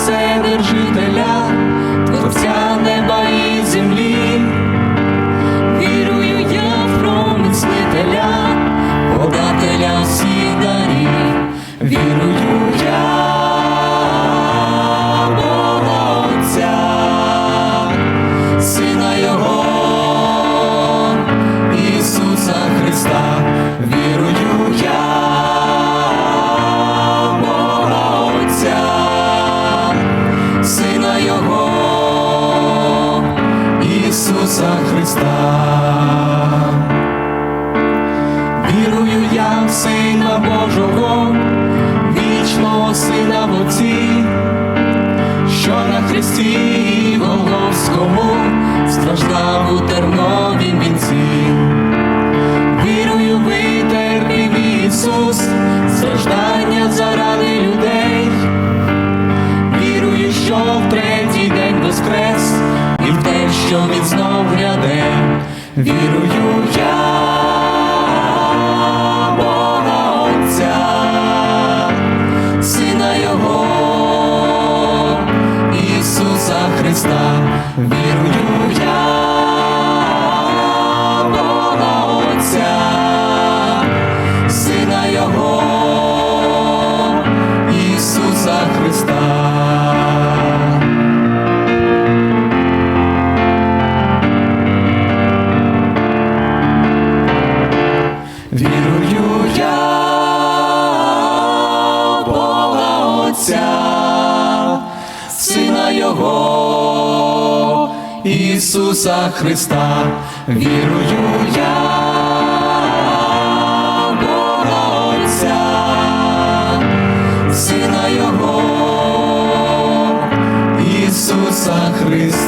Вседержителя, Творця Ісуса Христа. Вірую я в Сина Божого, вічного Сина в Отці, що на Христі що він знов гряде. Вірую я Бога Сина Його, Ісуса Христа, вірую Отця, Сина Його, Ісуса Христа, вірую я Сина Його, Ісуса Христа.